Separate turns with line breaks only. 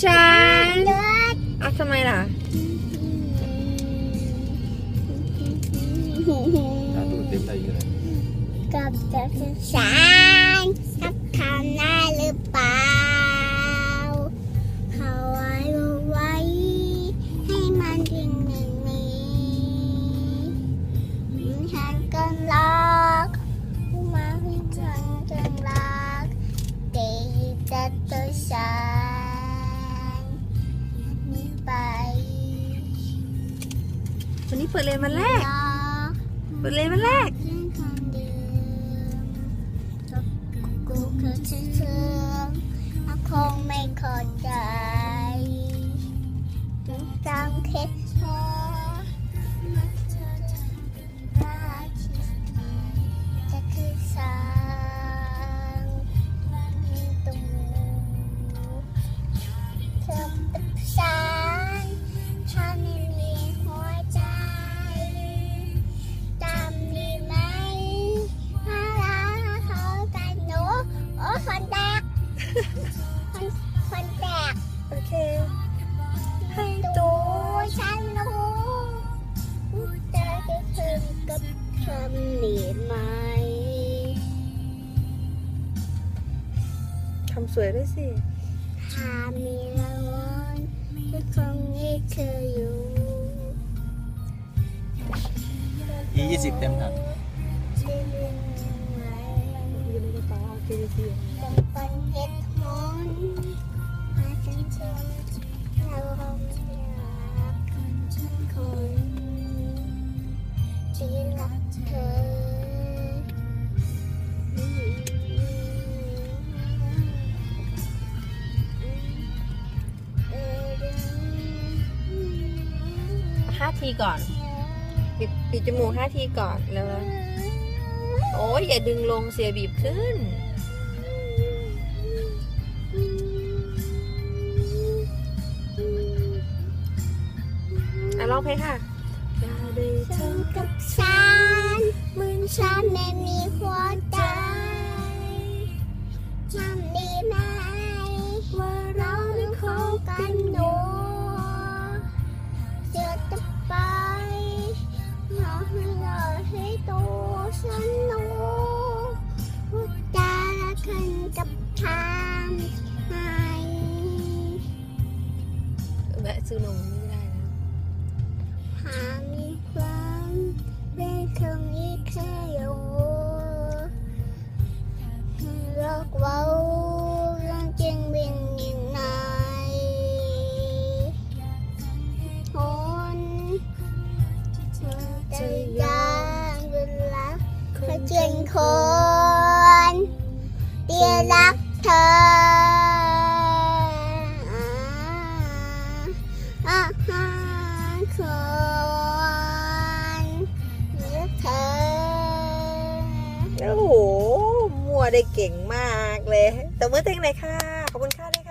ฉัน
เลือด
เอาทำไมล่ะ
ตาดูเต็มใจอยู่เลย
กับจะฉันกับทำได้ นนี้
เปิดเรียนวันแรก
รัก
เปิดเรียนวันแรก
เรื่ำสว
ยด้วยสิ
ถ้ามีรางวัลก็คงให้เธออยู่
อียี่สิบเต็มถัง
จะยังไง
อยู่ในกระเป๋าโอเคดี
จำเป็นเหตุผลมาฉันเชื่อเราคงรักคนที่รักเธอ
ห้าทีก่อน ปิดปิดจมูกห้าทีก่อนแล้วโอ้ยอย่าดึงลงเสียบีบขึ้น อะร้องเพลงค่ะอย่าได้
เธอกับฉันเหมือนฉันไม่มีหัว
ซื้อนมไม่ได้นะ
หามีความได้คำนี้แค่อยู่โลกว้าเรื่องจริงเป็นยังไงคนจะยางเวลาเขาเจนคนเดียรักเธอ
ได้เก่งมากเลยแต่มือเต็งเลยค่ะ ขอบคุณค่ะ